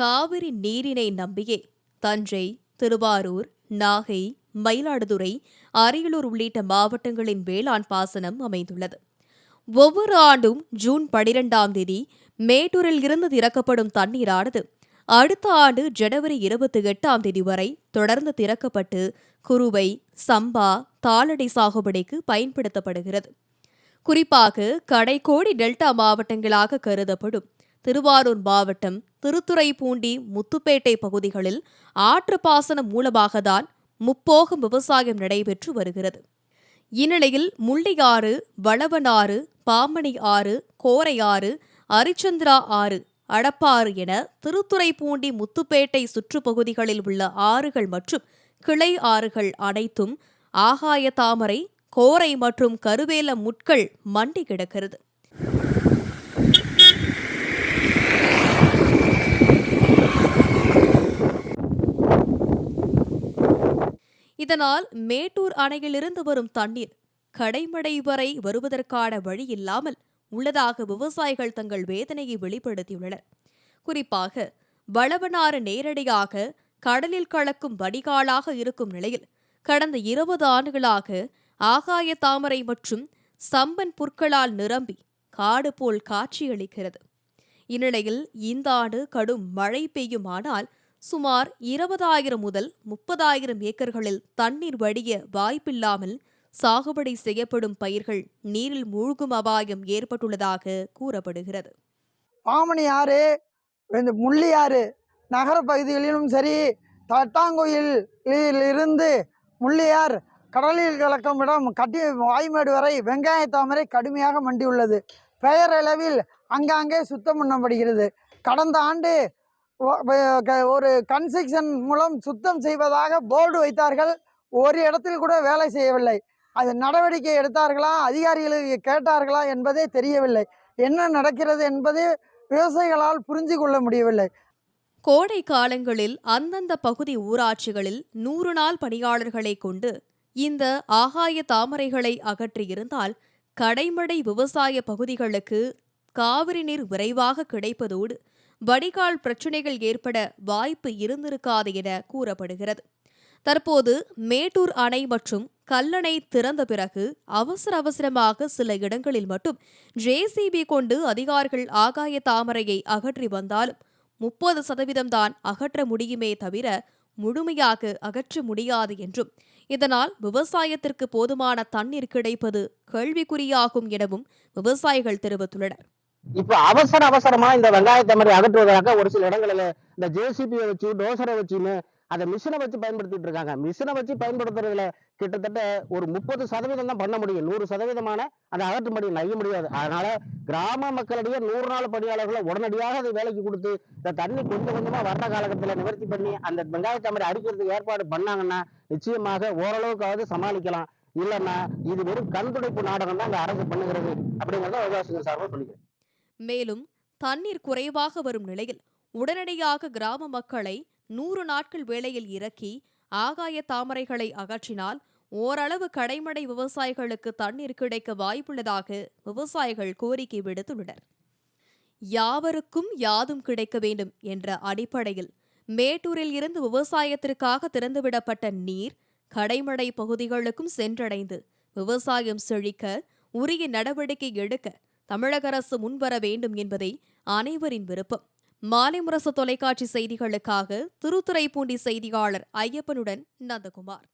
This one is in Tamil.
காவிரி நீரினை நம்பியே தஞ்சை திருவாரூர் நாகை மயிலாடுதுறை அரியலூர் உள்ளிட்ட மாவட்டங்களின் வேளாண் பாசனம் அமைந்துள்ளது. ஒவ்வொரு ஆண்டும் ஜூன் பனிரெண்டாம் தேதி மேட்டூரில் இருந்து திறக்கப்படும் தண்ணீரானது அடுத்த ஆண்டு ஜனவரி இருபத்தி எட்டாம் தேதி வரை தொடர்ந்து திறக்கப்பட்டு குறுவை சம்பா தாளடை சாகுபடிக்கு பயன்படுத்தப்படுகிறது. குறிப்பாக கடைக்கோடி டெல்டா மாவட்டங்களாக கருதப்படும் திருவாரூர் மாவட்டம் திருத்துறைப்பூண்டி முத்துப்பேட்டை பகுதிகளில் ஆற்று பாசனம் மூலமாக தான் முப்போகம் விவசாயம் நடைபெற்று வருகிறது. இந்நிலையில் முள்ளியாறு வளவனாறு பாமணி ஆறு கோரையாறு அரிச்சந்திரா ஆறு அடப்பாறு என திருத்துறைப்பூண்டி முத்துப்பேட்டை சுற்றுப்பகுதிகளில் உள்ள ஆறுகள் மற்றும் கிளை ஆறுகள் அனைத்தும் ஆகாய தாமரை கோரை மற்றும் கருவேல முட்கள் மண்டி கிடக்கிறது. இதனால் மேட்டூர் அணையிலிருந்து வரும் தண்ணீர் கடைமடை வரை வருவதற்கான வழி இல்லாமல் உள்ளதாக விவசாயிகள் தங்கள் வேதனையை வெளிப்படுத்தியுள்ளனர். குறிப்பாக வளவனாறு நேரடியாக கடலில் கலக்கும் வடிகாலாக இருக்கும் நிலையில் கடந்த இருபது ஆண்டுகளாக ஆகாய தாமரை மற்றும் சம்பன் புற்களால் நிரம்பி காடு போல் காட்சியளிக்கிறது. இந்நிலையில் இந்த ஆண்டு கடும் மழை பெய்யுமானால் சுமார் இருபதாயிரம் முதல் முப்பதாயிரம் ஏக்கர்களில் தண்ணீர் வடிய வாய்ப்பில்லாமல் சாகுபடி செய்யப்படும் பயிர்கள் நீரில் மூழ்கும் அபாயம் ஏற்பட்டுள்ளதாக கூறப்படுகிறது. பாமணி ஆறு இந்த முள்ளியாறு நகர பகுதிகளிலும் சரி தட்டாங்கோயிலில் இருந்து முள்ளியார் கடலில் கலக்கும் இடம் கட்டி வாய்மேடு வரை வெங்காய தாமரை கடுமையாக மண்டியுள்ளது. பெயரளவில் அங்காங்கே சுத்தம் பண்ணப்படுகிறது. கடந்த ஆண்டு ஒரு கன்ஸ்ட்ரக்ஷன் மூலம் சுத்தம் செய்வதாக போர்டு வைத்தார்கள். ஒரு இடத்தில் கூட வேலை செய்யவில்லை. அது நடவடிக்கை எடுத்தார்களா அதிகாரிகளுக்கு கேட்டார்களா என்பதே தெரியவில்லை. என்ன நடக்கிறது என்பதை விவசாயிகளால் புரிஞ்சு கொள்ள முடியவில்லை. கோடை காலங்களில் அந்தந்த பகுதி ஊராட்சிகளில் நூறு நாள் பணியாளர்களை கொண்டு இந்த ஆகாய தாமரைகளை அகற்றியிருந்தால் கடைமடை விவசாய பகுதிகளுக்கு காவிரி நீர் விரைவாக கிடைப்பதோடு வடிகால் பிரச்சினைகள் ஏற்பட வாய்ப்பு இருந்திருக்காது என கூறப்படுகிறது. தற்போது மேட்டூர் அணை மற்றும் கல்லணை திறந்த பிறகு அவசர அவசரமாக சில இடங்களில் மட்டும் ஜேசிபி கொண்டு அதிகாரிகள் ஆகாய தாமரையை அகற்றி வந்தாலும் முப்பது சதவீதம் தான் அகற்ற முடியுமே தவிர முழுமையாக அகற்ற முடியாது என்றும் இதனால் விவசாயத்திற்கு போதுமான தண்ணீர் கிடைப்பது கேள்விக்குறியாகும் எனவும் விவசாயிகள் தெரிவித்துள்ளனர். இப்ப அவசர அவசரமா இந்த வெங்காயத்தை மாதிரி அகற்றுவதற்காக ஒரு சில இடங்களில் இந்த ஜேசிபியை வச்சு டோசரை வச்சுன்னு அதை மிஷினை வச்சு பயன்படுத்திட்டு இருக்காங்க. மிஷினை வச்சு பயன்படுத்துறதுல கிட்டத்தட்ட ஒரு முப்பது சதவீதம் தான் பண்ண முடியும். நூறு சதவீதமான அதை அகற்றும்படி நைய முடியாது. அதனால கிராம மக்களிடையே நூறு நாள் பணியாளர்களை உடனடியாக அதை வேலைக்கு கொடுத்து இந்த தண்ணி கொஞ்சம் கொஞ்சமா வர்ற காலகட்டத்தில் நிவர்த்தி பண்ணி அந்த வெங்காயத்தை மாதிரி அடிக்கிறதுக்கு ஏற்பாடு பண்ணாங்கன்னா நிச்சயமாக ஓரளவுக்காவது சமாளிக்கலாம். இல்லைன்னா இது வெறும் கண் துடைப்பு நாடகம் தான் இந்த அரசு பண்ணுகிறது அப்படிங்கிறத விவசாயிகள் சார்பாக சொல்லிக்கிறேன். மேலும் தண்ணீர் குறைவாக வரும் நிலையில் உடனடியாக கிராம மக்களை நூறு நாட்கள் வேளையில் இறக்கி ஆகாய தாமரைகளை அகற்றினால் ஓரளவு கடைமடை விவசாயிகளுக்கு தண்ணீர் கிடைக்க வாய்ப்புள்ளதாக விவசாயிகள் கோரிக்கை விடுத்துள்ளனர். யாவருக்கும் யாதும் கிடைக்க வேண்டும் என்ற அடிப்படையில் மேட்டூரில் இருந்து விவசாயத்திற்காக திறந்துவிடப்பட்ட நீர் கடைமடை பகுதிகளுக்கும் சென்றடைந்து விவசாயம் செழிக்க உரிய நடவடிக்கை எடுக்க தமிழக அரசு முன்வர வேண்டும் என்பதே அனைவரின் விருப்பம். மாலை முரசு தொலைக்காட்சி செய்திகளுக்காக திருத்துறைப்பூண்டி செய்தியாளர் ஐயப்பனுடன் நந்தகுமார்.